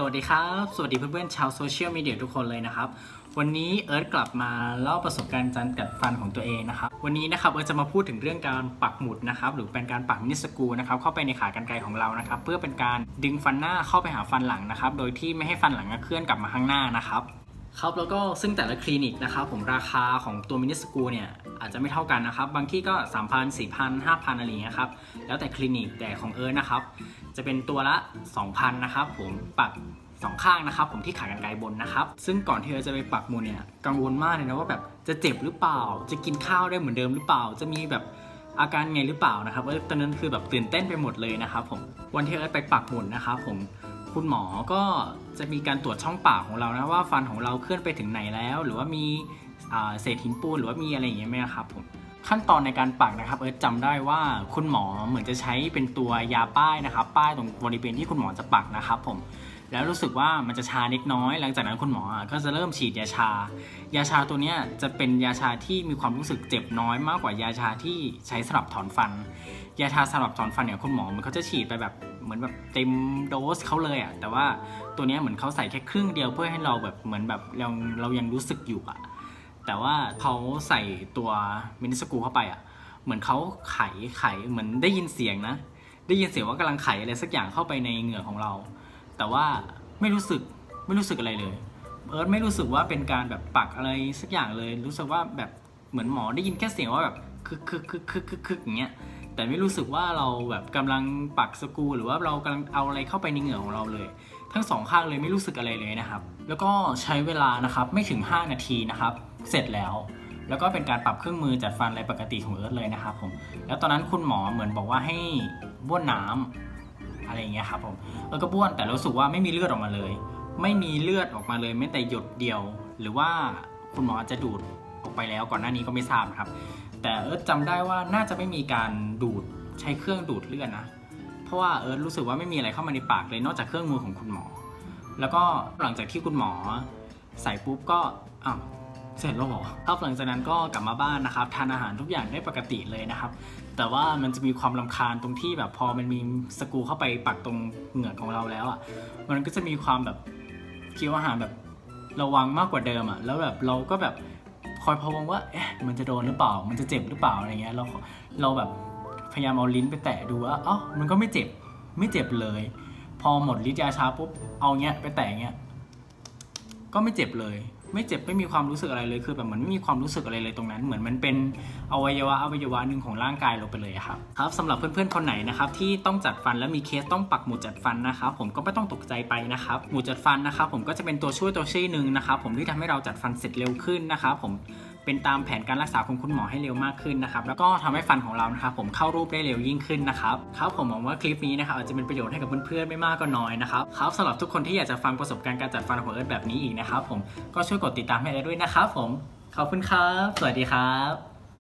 สวัสดีครับ สวัสดีเพื่อนๆชาวโซเชียลมีเดียทุกคนเลยนะครับ วันนี้เอิร์ธกลับมาเล่าประสบการณ์การกัดฟันของตัวเองนะครับ วันนี้นะครับเอิร์ธจะมาพูดถึงเรื่องการปักหมุดนะครับ หรือเป็นการปักมินิสกูนะครับเข้าไปในขากรรไกรของเรานะครับ เพื่อเป็นการดึงฟันหน้าเข้าไปหาฟันหลังนะครับ โดยที่ไม่ให้ฟันหลังเคลื่อนกลับมาข้างหน้านะครับ ครับแล้วก็ซึ่งแต่ละคลินิกนะครับผมราคาของตัวมินิสกูเนี่ยอาจจะไม่เท่ากันนะครับ บางที่ก็ 3,000 4,000 5,000อะไรอย่างเงี้ยครับแล้วแต่คลินิกแต่ของเอิร์นะครับ จะเป็นตัวละ 2,000นะครับผมปักสองข้างนะครับผมที่ขากรรไกรบนนะครับ ซึ่งก่อนที่เอิร์จะไปปักมูลเนี่ยกังวลมากเลยนะว่าแบบจะเจ็บหรือเปล่า จะกินข้าวได้เหมือนเดิมหรือเปล่า จะมีแบบอาการไงหรือเปล่านะครับเอิร์ตอนนั้นคือแบบตื่นเต้นไปหมดเลยนะครับผมวันที่เอิร์ธไปปักหมุนนะครับผม คุณหมอก็จะมีการตรวจช่องปากของเรานะว่าฟันของเราเคลื่อนไปถึงไหนแล้ว หรือว่ามีเศษหินปูนหรือว่ามีอะไรอย่างเงี้ยไหมครับผมขั้นตอนในการปักนะครับเอิร์ธจำได้ว่าคุณหมอเหมือนจะใช้เป็นตัวยาป้ายนะครับ ป้ายตรงบริเวณที่คุณหมอจะปักนะครับผม แล้วรู้สึกว่ามันจะชาเล็กน้อย หลังจากนั้นคุณหมออะก็จะเริ่มฉีดยาชา ยาชาตัวเนี้ยจะเป็นยาชาที่มีความรู้สึกเจ็บน้อยมากกว่ายาชาที่ใช้สำหรับถอนฟัน ยาชาสำหรับถอนฟันเนี่ยคุณหมอมันเขาจะฉีดไปแบบเหมือนแบบเต็มโดสเขาเลยอะ่ะแต่ว่าตัวเนี้ยเหมือนเขาใส่แค่ครึ่งเดียวเพื่อให้เราแบบเหมือนแบบเราเรายังรู้สึกอยู่อะ่ะแต่ว่าเขาใส่ตัวมินิสกูเข้าไปอะ่ะเหมือนเขาไขไขเหมือนได้ยินเสียงนะ ได้ยินเสียงว่ากำลังไขอะไรสักอย่างเข้าไปในเหงื่อของเรา แต่ว่าไม่รู้สึกไม่รู้สึกอะไรเลย เอิร์ธไม่รู้สึกว่าเป็นการแบบปักอะไรสักอย่างเลย รู้สึกว่าแบบเหมือนหมอได้ยินแค่เสียงว่าแบบคึกคึกคึกคึกคึกคึกอย่างเงี้ยแต่ไม่รู้สึกว่าเราแบบกำลังปักสกูหรือว่าเรากำลังเอาอะไรเข้าไปในเหงื่อของเราเลย ทั้งสองข้างเลยไม่รู้สึกอะไรเลยนะครับ แล้วก็ใช้เวลานะครับไม่ถึง 5 นาทีนะครับ เสร็จแล้ว แล้วก็เป็นการปรับเครื่องมือจัดฟันอะไรปกติของเอิร์ธเลยนะครับผมแล้วตอนนั้นคุณหมอเหมือนบอกว่าให้บ้วนน้ำ อะไรอย่างเงี้ยครับผมเออก็บ้วนแต่รู้สึกว่าไม่มีเลือดออกมาเลย ไม่มีเลือดออกมาเลยแม้แต่หยดเดียว หรือว่าคุณหมออาจจะดูดออกไปแล้วก่อนหน้านี้ก็ไม่ทราบนะครับ แต่เอิร์ธจำได้ว่าน่าจะไม่มีการดูดใช้เครื่องดูดเลือดนะเพราะว่าเอิร์ธรู้สึกว่าไม่มีอะไรเข้ามาในปากเลยนอกจากเครื่องมือของคุณหมอ แล้วก็หลังจากที่คุณหมอใส่ปุ๊บก็อ้าวเสร็จแล้วเหรอครับหลังจากนั้นก็กลับมาบ้านนะครับ ทานอาหารทุกอย่างได้ปกติเลยนะครับ แต่ว่ามันจะมีความลำคาญตรงที่แบบพอมันมีสกรูเข้าไปปักตรงเหงือกของเราแล้วอะมันก็จะมีความแบบเคี้ยวอาหารแบบระวังมากกว่าเดิมอะแล้วแบบเราก็แบบคอยพะวงว่าเอ๊ะมันจะโดนหรือเปล่า มันจะเจ็บหรือเปล่าอะไรเงี้ยเราเราแบบพยายามเอาลิ้นไปแตะดูว่าอ๋อมันก็ไม่เจ็บไม่เจ็บเลย พอหมดฤทธิ์ยาชาปุ๊บเอาเงี้ยไปแตะเงี้ยก็ไม่เจ็บเลย ไม่เจ็บไม่มีความรู้สึกอะไรเลยคือแบบเหมือนไม่มีความรู้สึกอะไรเลยตรงนั้น เหมือนมันเป็นอวัยวะอวัยวะหนึ่งของร่างกายเราไปเลยครับครับสำหรับเพื่อนๆคนไหนนะครับที่ต้องจัดฟันและมีเคสต้องปักหมุดจัดฟันนะครับผมก็ไม่ต้องตกใจไปนะครับหมุดจัดฟันนะครับผมก็จะเป็นตัวช่วยตัวช่วยหนึ่งนะครับผมที่ทำให้เราจัดฟันเสร็จเร็วขึ้นนะครับผม เป็นตามแผนการรักษาของคุณหมอให้เร็วมากขึ้นนะครับแล้วก็ทำให้ฟันของเรานะครับผมเข้ารูปได้เร็วยิ่งขึ้นนะครับครับผมหวังว่าคลิปนี้นะครับอาจจะเป็นประโยชน์ให้กับเพื่อนๆไม่มากก็น้อยนะครับครับสำหรับทุกคนที่อยากจะฟังประสบการณ์การจัดฟันของเอิร์ธแบบนี้อีกนะครับผมก็ช่วยกดติดตามให้เอิร์ธด้วยนะครับผมขอบคุณครับ สวัสดีครับ